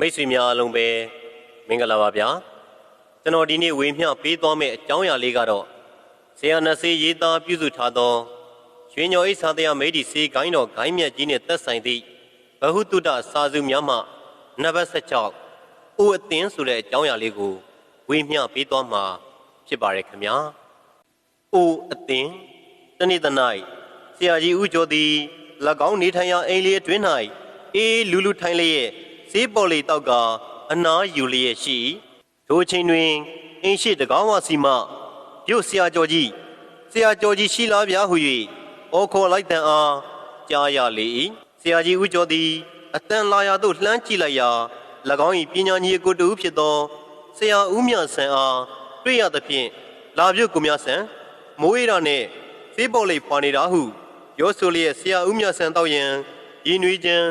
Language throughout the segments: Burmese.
မိတ်ဆွေများအားလုံးပဲမင်္ဂလာပါဗျာကျွန်တော်ဒီနေ့ဝေမျှပေးသွားမယ့်အကြောင်းအရာလေးကတော့ဆရာနဆေးရေးသားပြုစုထားသောရွှေညော်အိဆာတရားမိတ်ဒီစေကိုင်းတော်ဂိုင်းမြတ်ကြီးနဲ့သက်ဆိုင်သည့်ဘဟုတုတစာစုများမှနံပါတ်16အိုအသင်းဆိုတဲ့အကြောင်းအရာလေးကိုဝေမျှပေးသွားမှာဖြစ်ပါရခင်ဗျာအိုအသင်းတနေ့တ၌ဆရာကြီးဦးကျော်သည်၎င်းနေထိုင်ရာအိမ်လေးအတွင်း၌အေးလူလူထိုင်လျက် ဈေးပေါ်လေတောက်ကအနားယူလျက်ရှိထိုအချိန်တွင်အင်းရှိတကောင်းဝစီမှပြုတ်ဆရာကျော်ကြီးဆရာကျော်ကြီးရှိလားဗျာဟု၍အော်ခေါ်လိုက်တန်အားကြားရလေ၏ဆရာကြီးဦးကျော်သည်အတန်လာရာသို့လှမ်းကြည့်လိုက်ရာ၎င်း၏ပညာညီကိုတူဖြစ်သောဆရာဦးမြဆန်အားတွေ့ရသဖြင့်လာပြုတ်ကိုမြဆန်မိုးရတာနှင့်ဈေးပေါ်လေပွာနေတာဟု ပြောဆိုလျက်ဆရာဦးမြဆန်တောက်ရန်ရင်းနှွေးချမ်း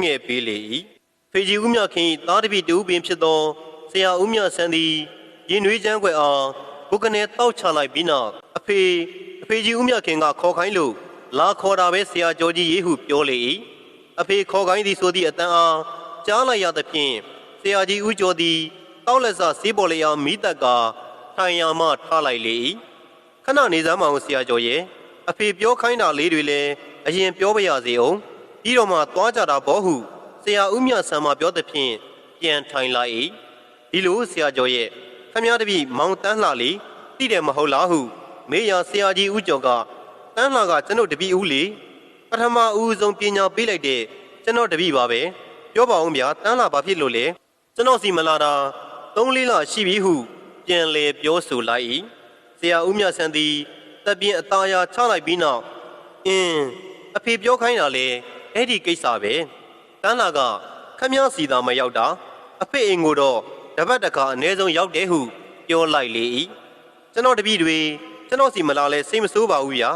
ငှဲ့ပေးလေ၏ ဖေကြီးဦးမြခင်၏သားတစ်ပြည့်တူပင်ဖြစ်သောဆရာဦးမြဆန်သည်ရင်းနှွေးချမ်းွယ်အားဘုကနေတောက်ချလိုက်ပြီးနောက်အဖေအဖေကြီးဦးမြခင်ကခေါ်ခိုင်းလို့လာခေါ်တာပဲဆရာကျော်ကြီးရေးဟုပြောလေ၏အဖေခေါ်ခိုင်းသည်ဆိုသည့်အတန်အားကြားလိုက်ရသဖြင့်ဆရာကြီးဦးကျော်သည်တောက်လက်စာဈေးပေါ်လေအားမိတက်ကထိုင်ရမှထားလိုက်လေ၏ခဏနေစမ်းမအောင်ဆရာကျော်ရဲ့အဖေပြောခိုင်းတာလေးတွေလည်းအရင်ပြောပါရစေအောင်ပြီးတော့မှသွားကြတာဘောဟု ဆရာဦးမြဆန်မပြောသဖြင့်ပြန်ထိုင်လိုက်၏ဒီလိုဆရာကျော်ရဲ့ခမည်းတပည့်မောင်တန်းလှလေးတိတယ်မဟုတ်လားဟုမေးရဆရာကြီးဦးကျော်ကတန်းလှကကျွန်ုပ်တပည့်ဦးလေပထမဦးဆုံးပညာပေးလိုက်တဲ့ကျွန်တော်တပည့်ပါပဲပြောပါဦးဗျာတန်းလှဘာဖြစ်လို့လဲကျွန်တော်စီမလာတာ၃လေးလရှိပြီဟု ပြန်လေပြောဆိုလိုက်၏ဆရာဦးမြဆန်သည်တပ်ပြင်းအသားအရာချလိုက်ပြီးနောက်အင်းအဖေပြောခိုင်းတာလေအဲ့ဒီကိစ္စပဲ တန်းလာကခမည်းစီသာမရောက်တာအဖေအိမ်ကိုတော့တပတ်တခါအ ਨੇ ဆုံးရောက်တယ်ဟုပြောလိုက်လေ၏ကျွန်တော်တပည့်တွေကျွန်တော်စီမလာလဲစိတ်မဆိုးပါဘူးဗျာ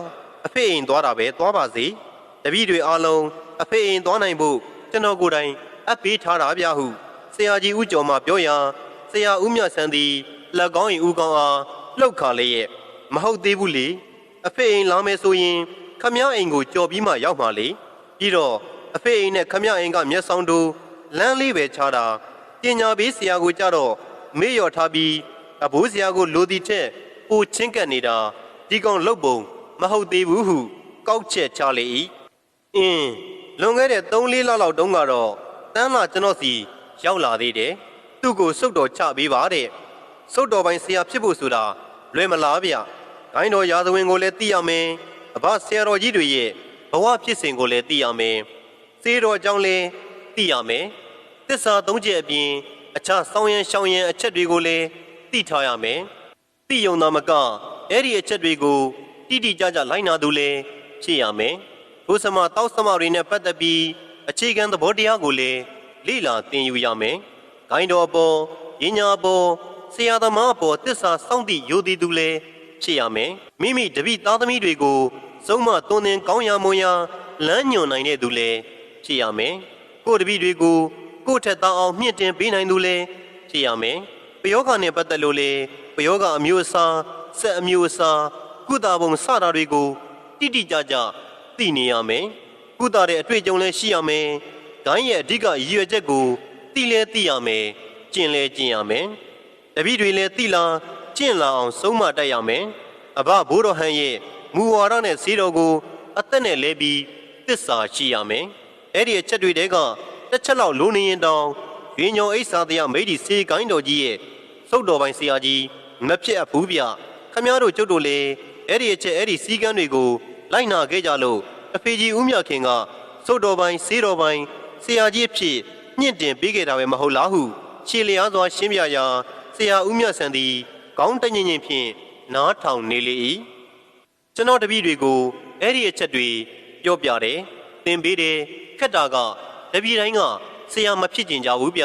အဖေအိမ်သွားတာပဲသွားပါစေတပည့်တွေအားလုံးအဖေအိမ်သွားနိုင်ဖို့ကျွန်တော်ကိုယ်တိုင်အပ်ပေးထားတာဗျာဟုဆရာကြီးဦးကျော်မှပြောရာဆရာဦးမြတ်ဆန်းသည်လက်ကောင်းရင်ဦးကောင်းအားလှုပ်ခါလေးရဲ့မဟုတ်သေးဘူးလေအဖေအိမ်လာမယ်ဆိုရင်ခမည်းအိမ်ကိုကြော်ပြီးမှရောက်မှာလေပြီးတော့ အဖေအိမ်နဲ့ခမည်းအိမ်ကမျက်စောင်းတို့လမ်းလေးပဲချတာပညာပေးဆရာကိုကြတော့မေ့လျော်ထားပြီးအဘိုးဆရာကိုလိုသည်ထက်ပိုချင်းကပ်နေတာဒီကောင်လှုပ်ပုံမဟုတ်သေးဘူးဟု ကောက်ချက်ချလေ၏အင်းလွန်ခဲ့တဲ့3-4လလောက်တုန်းကတော့တန်းလာကျွန်တော်စီရောက်လာသေးတယ်သူ့ကိုစုတ်တော်ချပေးပါတဲ့စုတ်တော်ပိုင်းဆရာဖြစ်ဖို့ဆိုတာလွယ်မလားဗျဂိုင်းတော်ရာဇဝင်ကိုလည်းသိရမယ်အဘဆရာတော်ကြီးတွေရဲ့ဘဝဖြစ်စဉ်ကိုလည်းသိရမယ် စေတော်အကြောင်းလည်းသိရမယ်သစ္စာသုံးချက်အပြင်အခြားစောင်းရန်ရှောင်းရန်အချက်တွေကိုလည်းသိထားရမယ်သိယုံသာမကအဲ့ဒီအချက်တွေကိုတိတိကျကျလိုက်နာသူလည်းဖြစ်ရမယ်ဘုစမတောက်စမတွေနဲ့ပတ်သက်ပြီးအခြေခံသဘောတရားကိုလည်းလေ့လာသင်ယူရမယ်ဂိုင်းတော်အပေါ်ပညာအပေါ်ဆရာသမားအပေါ်သစ္စာစောင့်တည်ယိုတည်သူလည်းဖြစ်ရမယ်မိမိတပိသားသမီးတွေကိုစုံမသွန်သင်ကောင်းရာမွန်ရာလမ်းညွန်နိုင်တဲ့သူလည်း ဖြစ်ရမယ်ကိုယ်တပိတွေကိုကိုယ့်ထက်သားအောင်မြင့်တင်ပေးနိုင်သူလည်းဖြစ်ရမယ်ပယောဂနဲ့ပတ်သက်လို့လည်းပယောဂအမျိုးအစားဆက်အမျိုးအစားကုသပုံစတာတွေကိုတိတိကျကျသိနေရမယ်ကုသတဲ့အတွေ့အကြုံလည်းရှိရမယ်ဂိုင်းရဲ့အဓိကရည်ရွယ်ချက်ကိုသိလဲသိရမယ်ကျင့်လဲကျင့်ရမယ်တပည့်တွေလည်းသိလာကျင့်လာအောင်ဆုံးမတတ်ရမယ်အဘဘိုးတော်ဟန်ရဲ့မူဝါဒနဲ့ဈေးတော်ကို အသက်နဲ့လဲပြီးတစ္ဆာရှိရမယ် အဲ့ဒီအချက်တွေတဲကတစ်ချက်လောက်လိုနေရင်တောင်ရင်းညောအိဆာတရားမိတ်ဒီစေကိုင်းတော်ကြီးရဲ့စုတ်တော်ပိုင်းဆရာကြီးမဖြစ်အပ်ဘူးဗျခမည်းတော်ကျုပ်တို့လည်းအဲ့ဒီအချက်အဲ့ဒီစီကန်းတွေကိုလိုက်နာခဲ့ကြလို့အဖေကြီးဦးမြခင်ကစုတ်တော်ပိုင်းစေးတော်ပိုင်းဆရာကြီးအဖြစ်ညှင့်တင်ပေးခဲ့တာပဲမဟုတ်လားဟုခြေလျားစွာရှင်းပြရာဆရာဦးမြတ်ဆန်သည်ကောင်းတညင်ညင်ဖြင့်နားထောင်နေလေ၏ကျွန်တော်တပည့်တွေကိုအဲ့ဒီအချက်တွေပြောပြတယ်သင်ပေးတယ် ခက်တာကတပည့်တိုင်းကဆရာမဖြစ်ကျင်ကြဘူးဗျ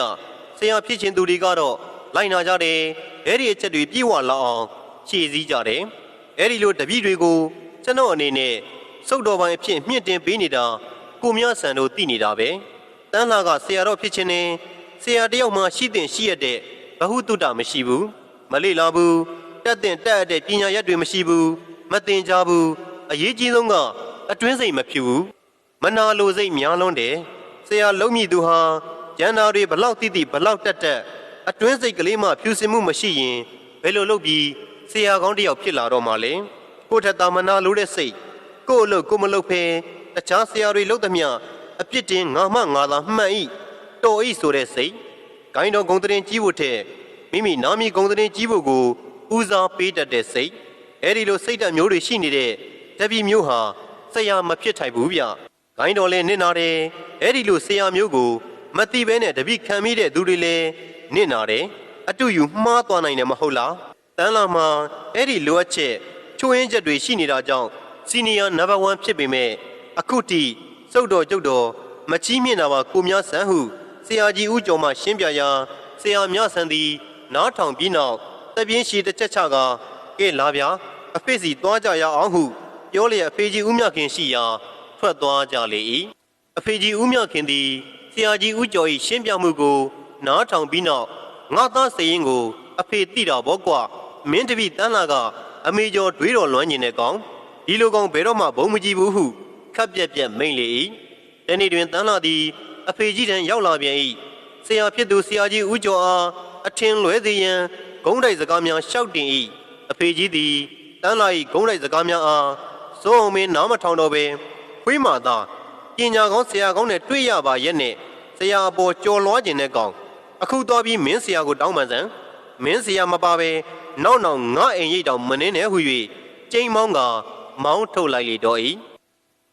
ဆရာဖြစ်ကျင်သူတွေကတော့လိုက်နာကြတယ်အဲ့ဒီအချက်တွေပြည့်ဝလာအောင်ရှေ့စည်းကြတယ်အဲ့ဒီလိုတပည့်တွေကိုကျွန်တော်အနေနဲ့စုတ်တော်ပိုင်းအဖြစ်မြင့်တင်ပေးနေတာကိုမြဆန်တို့သိနေတာပဲတန်းလာကဆရာတော်ဖြစ်ခြင်းနဲ့ဆရာတယောက်မှရှိတဲ့ရှိရတဲ့ဘဟုတုတမရှိဘူးမလေ့လာဘူးတက်တဲ့တက်အပ်တဲ့ပညာရက်တွေမရှိဘူးမတင်ကြဘူးအရေးကြီးဆုံးကအတွင်းစိတ်မဖြူဘူး မနာလိုစိတ်များလွန်းတယ်ဆရာလုံးမြည်သူဟာကျန်တာတွေဘလောက်တိတိဘလောက်တက်တက်အတွင်းစိတ်ကလေးမှဖြူစင်မှုမရှိရင်ဘယ်လိုလုပ်ပြီးဆရာကောင်းတစ်ယောက်ဖြစ်လာတော့မှလဲကိုယ့်ထက်တာမနာလို့တဲ့စိတ်ကိုယ့်အလုပ်ကိုယ်မလုပ်ဖဲတခြားဆရာတွေလုပ်သမျှအပြစ်တင်ငါမှငါသာမှန်ဤတော်ဤဆိုတဲ့စိတ်ဂိုင်းတော်ဂုံတရင်ကြီးဖို့ထက်မိမိနာမည်ဂုံတရင်ကြီးဖို့ကိုဦးစားပေးတတ်တဲ့စိတ်အဲ့ဒီလိုစိတ်ဓာတ်မျိုးတွေရှိနေတဲ့တပည့်မျိုးဟာဆရာမဖြစ်ထိုက်ဘူးဗျ ဂိုင်းတော်လည်းနစ်နာတယ်အဲ့ဒီလိုဆရာမျိုးကိုမတိဘဲနဲ့တပည့်ခံမိတဲ့သူတွေလည်းနစ်နာတယ်အတူယူမှားသွားနိုင်တယ်မဟုတ်လားတန်းလာမှာအဲ့ဒီလိုအပ်ချက်ချိုးရင်းချက်တွေရှိနေတာကြောင့်စီနီယာနံပါတ်1ဖြစ်ပေမဲ့အခုထိစုတ်တော်ကျုပ်တော်မချီးမြင့်တာပါကိုများဆန်းဟုဆရာကြီးဦးကျော်မှရှင်းပြရာဆရာမြဆန်းသည် နားထောင်ပြီးနောက်တပြင်းရှိတစ်ချက်ချကကဲလာဗျာအဖေစီသွားကြရအောင်ဟု ပြောလျက်အဖေကြီးဦးမြခင်ရှိရာ ထွက်သွားကြလေ၏အဖေကြီးဦးမြခင်သည်ဆရာကြီးဦးကျော်၏ရှင်းပြမှုကို နားထောင်ပြီးနောက်ငါသားစရင်ကို အဖေတိတာဘောကွာမင်းတပည့်တန်းလာကအမေကျော်တွေးတော်လွမ်းကျင်တဲ့ကောင်ဒီလိုကောင်ဘယ်တော့မှဘုံမကြည့်ဘူးဟုခပ်ပြက်ပြက်မိန်လေ၏တနေ့တွင်တန်းလာသည် အဖေကြီးတန်းရောက်လာပြန်၏ဆရာဖြစ်သူဆရာကြီးဦးကျော်အားအထင်လွဲစေရန်ဂုံးတိုက်စကားများရှောက်တင်၏အဖေကြီးသည်တန်းလာ၏ဂုံးတိုက်စကားများအားစိုးအောင်မင်းနားမထောင်တော့ပဲ ခွေးမာသာပညာကောင်းဆရာကောင်းနဲ့တွေ့ရပါရဲ့နဲ့ဆရာအပေါ်ကြော်လွှားခြင်းတဲ့ကောင်အခုတော့ပြီးမင်းဆရာကိုတောင်းပန်စမ်းမင်းဆရာမပါပဲနောက်နောက်ငါအိမ်ရိတ်တောင်မနှင်းနဲ့ဟု၍ကျိန်မောင်းကမောင်းထုတ်လိုက်လေတော့၏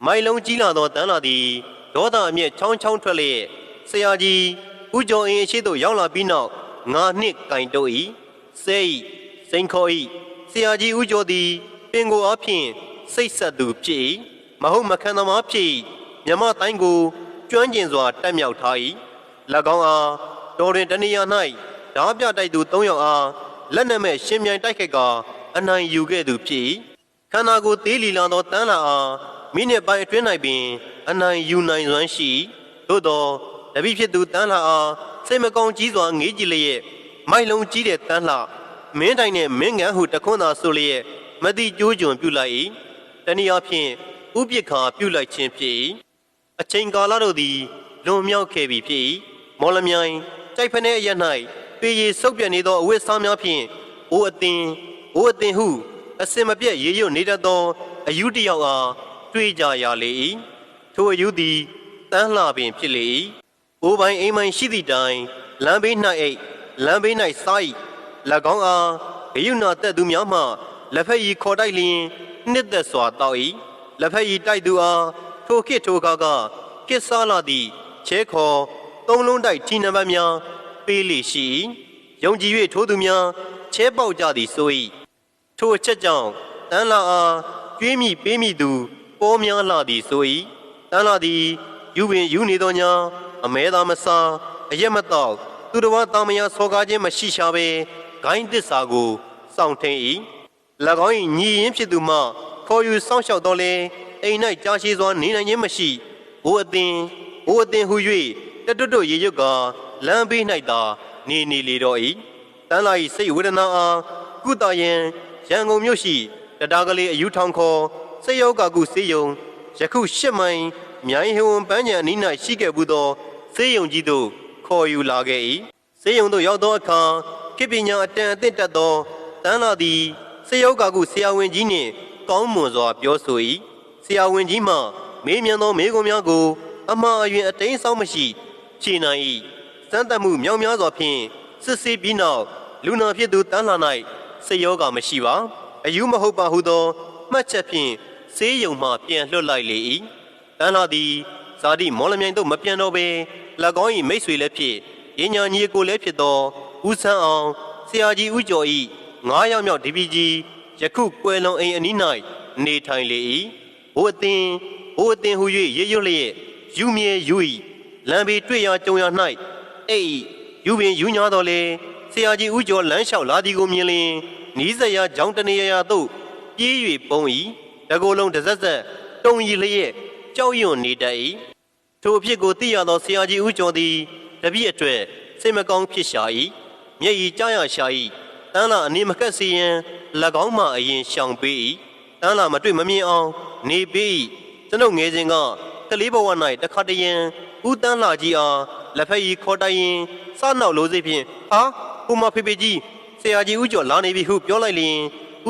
မိုင်လုံးကြီးလာသောတန်းလာသည်ဒေါသအမျက်ချောင်းချောင်းထွက်လျက်ဆရာကြီးဦးကျော်အင်းအရှိတို့ရောက်လာပြီးနောက်ငါနှစ်ကင်တို့၏ဆဲ၏စိန်ခေါ်၏ဆရာကြီးဦးကျော်သည်ပင်ကိုအဖြစ်စိတ်ဆက်သူဖြစ်၏ မဟုတ်မခံသမားဖြစ်၏မြမတိုင်းကိုကျွမ်းကျင်စွာတက်မြောက်ထား၏၎င်းအားတော်တွင်တနေရာ၌ဓာပြတိုက်သူ၃ယောက်အားလက်နက်မဲ့ရှင်မြိုင်တိုက်ခိုက်ကာအနိုင်ယူခဲ့သူဖြစ်၏ခန္ဓာကိုယ်သေးလီလာသောတန်းလာအားမိနစ်ပိုင်းအတွင်း၌ပင် အနိုင်ယူနိုင်စွမ်းရှိသို့သောတပိဖြစ်သူတန်းလာအားစိတ်မကောင်းကြီးစွာငေးကြည့်လျက်မိုက်လုံးကြီးတဲ့တန်းလှမင်းတိုင်နဲ့မင်းငန်းဟုတခွန်းသာဆိုလျက်မတိကျိုးကျွန်ပြုလိုက်၏တနည်းအားဖြင့် ဥပိ္ပခာပြုလိုက်ခြင်းဖြစ်၏အချိန်ကာလတို့သည်လွန်မြောက်ခဲ့ပြီဖြစ်၏မော်လမြိုင်ကြိုက်ဖနေအရ၌ပေရီဆုပ်ပြတ်နေသောအဝတ်စားများဖြင့်အိုအသင်အိုအသင်ဟု အစင်မပြတ်ရေရွတ်နေတတ်သောအယူတယောက်အားတွေ့ကြရလေ၏ထိုအယူသည်တန်းလှပင်ဖြစ်လေ၏အိုပိုင်အိမ်မိုင်ရှိသည့်တိုင်လမ်းဘေး၌အိတ်လမ်းဘေး၌စား၏၎င်းအားဂယုဏတက်သူများမှလက်ဖက်ရည်ခေါ်တိုက်လျင်နှစ်သက်စွာတောက်၏ လက်ဖက်ရည်တိုက်သူအားထိုခေတ်ထိုကားကကစ်စားလာသည့်ချဲခေါ်သုံးလုံးတိုက်ထီနံပါတ်များပေးလေရှိ၏ယုံကြည်၍ထိုသူများချဲပေါက်ကြသည်ဆို၏ထိုအချက်ကြောင့်တန်းလာအားကျွေးမိပေးမိသူပေါ်များလာသည်ဆို၏တန်းလာသည်ယူပင်ယူနေသောညာအမဲသာမစားအရက်မတော့သူတော်ဘာတာမယာဆောကားခြင်းမရှိရှာပဲဂိုင်းတစ္ဆာကိုစောင့်ထင်း၏၎င်း၏ညီရင်ဖြစ်သူမှ ခေါ်ယူစောင့်ရှောက်တော်လဲအိမ်၌ကြာရှည်စွာနေနိုင်ခြင်းမရှိဘိုးအသင်ဘိုးအသင်ဟု၍တတွတ်တွတ်ရေရွတ်ကလမ်းဘေး၌သာနေနေလေတော့၏တန်းလာ၏စိတ်ဝေဒနာအားကုသယံရန်ကုန်မြို့ရှိတရားကလေးအယူထောင်ခေါ်စေယောဂကုစေယုံယခုရှစ်မိုင်မြိုင်ဟဝန်ပန်းချံအနီး၌ရှိခဲ့ဘူးသောစေယုံကြီးတို့ခေါ်ယူလာခဲ့၏စေယုံတို့ရောက်သောအခါခေပညာအတန်အသင့်တက်သောတန်းလာသည်စေယောဂကုဆရာဝန်ကြီးနှင့် ကောင်းမွန်စွာပြောဆို၏ဆရာဝန်ကြီးမှမေးမြန်းသောမေးခွန်းများကို အမှားအယွင်းအတိန်ဆောင်မရှိဖြေနိုင်၏စမ်းသပ်မှုမြောင်များစွာဖြင့်စစ်ဆေးပြီးနောက်လူနာဖြစ်သူတန်းလာ၌စေယောဂမရှိပါအယူမဟုတ်ပါဟုသောမှတ်ချက်ဖြင့်ဆေးရုံမှပြန်လွှတ်လိုက်လေ၏တန်းလာသည်ဇာတိမော်လမြိုင်သို့မပြန်တော့ဘဲ၎င်း၏မိတ်ဆွေလည်းဖြစ်ရညာညီကိုလည်းဖြစ်သောဦးဆန်းအောင်ဆရာကြီးဦးကျော်၏ငါးယောက်မြောက်ဒီပီကြီး ယခုကွယ်လွန်အိမ်အနီး၌နေထိုင်လေ၏ဘိုးအသင်ဘိုးအသင်ဟု၍ရေရွတ်လျက်ယူမြဲယူ၏လမ်းဘေးတွေ့ရကြုံရ၌အိတ်ယူပင်ယူညာတော်လေဆရာကြီးဦးကျော်လမ်းလျှောက်လာသည်ကိုမြင်လျင်နီးစရာကြောင်းတနေရရာသို့ပြေး၍ပုံ၏တကိုယ်လုံးတစ်ဆက်ဆက်တုံရီလျက်ကြောက်ရွံ့နေတတ်၏ထိုအဖြစ်ကိုသိရသောဆရာကြီးဦးကျော်သည်တပည့်အတွက်စိတ်မကောင်းဖြစ်ရှာ၏မျက်ရည်ကြားရရှာ၏တန်းလာအနေမကက်စီရန်၎ င်းမှအရင်ရှောင်ပေး၏တန်းလာမတွေ့မမြင်အောင်နေပေး၏ကျွန်ုပ်ငယ်စဉ်ကကလေးဘဝ၌တခါတရံဦးတန်းလာကြီးအားလက်ဖက်ရည်ခေါ်တိုင်ရင်စနောက်လို့စိတ်ဖြင့်ဟာဟိုမဖေဖေကြီးဆရာကြီးဦးကျော်လာနေပြီဟုပြောလိုက်လျင်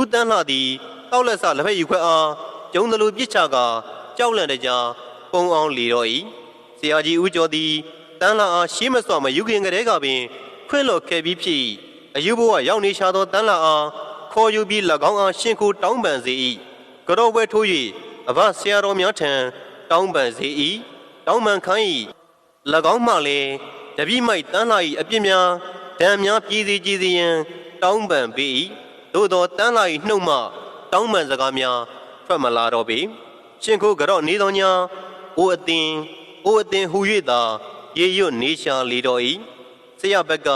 ဦးတန်းလှသည်တောက်လက်စလက်ဖက်ရည်ခွက်အားကျုံသလိုပြစ်ချကာကြောက်လန့်တကြားပုံအောင်လီတော့၏ဆရာကြီးဦးကျော်သည်တန်းလှအားရှေးမစွာမယူခင်ကလေးကပင်ခွင့်လွတ်ခဲ့ပြီးဖြစ်၏အယူဘဝရောက်နေရှာသောတန်းလှအား ခေါ်ယူပြီး၎င်းအားရှင်ကိုတောင်းပန်စေ၏ကြောပွဲထိုး၍အဘဆရာတော်များထံတောင်းပန်စေ၏တောင်းပန်ခိုင်း၏၎င်းမှလည်းတပိမိုက်တန်းလာ၏အပြစ်များဒဏ်များပြည်စီကြည်စီရန်တောင်းပန်ပေ၏သို့သောတန်းလာ၏နှုတ်မှတောင်းပန်စကားများထွက်မလာတော့ပေရှင်ခိုးကြော့နေသောညာအိုအသင်အိုအသင်ဟူ၍သာရေရွတ်နေရှာလေတော်၏ဆရာဘက်က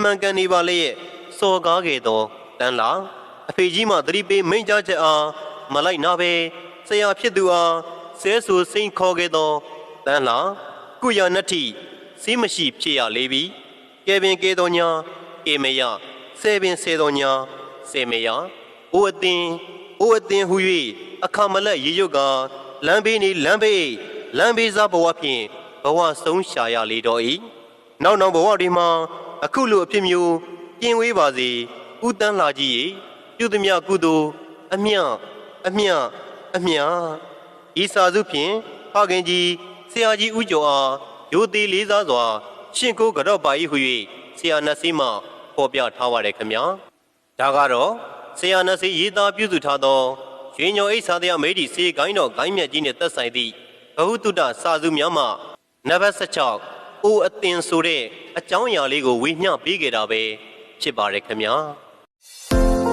မှန်ကန်နေပါလေရဲ့စော်ကားခဲ့သော တန်းလာအဖေကြီးမှသတိပေးမိန့်ကြားချက်အားမလိုက်နာပဲဆရာဖြစ်သူအားဆဲဆူစိန်ခေါ်ခဲ့သောတန်းလာကုရနတ္ထိစီးမရှိဖြစ်ရလေပြီကဲပင်ကဲသောညာကေမယဆဲပင်ဆဲသောညာဆဲမယအိုအသင်အိုအသင်ဟူ၍အခါမလက်ရေရွတ်ကလမ်းဘေးနေလမ်းဘေးလမ်းဘေးစားဘဝဖြင့်ဘဝဆုံးရှာရလေတော့၏နောက်နောက်ဘဝတွေမှာအခုလိုအဖြစ်မျိုးပြင်ဝေးပါစေ ဥတန်းလာကြီးရေပြုသည်မြကုသိုလ်အမြအမြအမြဤစာစုဖြင့်ဖခင်ကြီးဆရာကြီးဦးကျော်အားရိုသေလေးစားစွာ ရှင့်ကိုကြော့ပါ၏ဟု၍ဆရာနတ်စီမှပေါ်ပြထားပါတယ်ခင်ဗျာဒါကတော့ဆရာနတ်စီရေးသားပြုစုထားသောရွှေညောအိဆာတရားမေဒီစေကိုင်းတော်ဂိုင်းမြတ်ကြီးနှင့်သက်ဆိုင်သည့်ဘဟုတုတ္တစာစုများမှနံပါတ်16အိုအသင်ဆိုတဲ့အကြောင်းအရာလေးကိုဝေမျှပေးခဲ့တာပဲဖြစ်ပါတယ်ခင်ဗျာ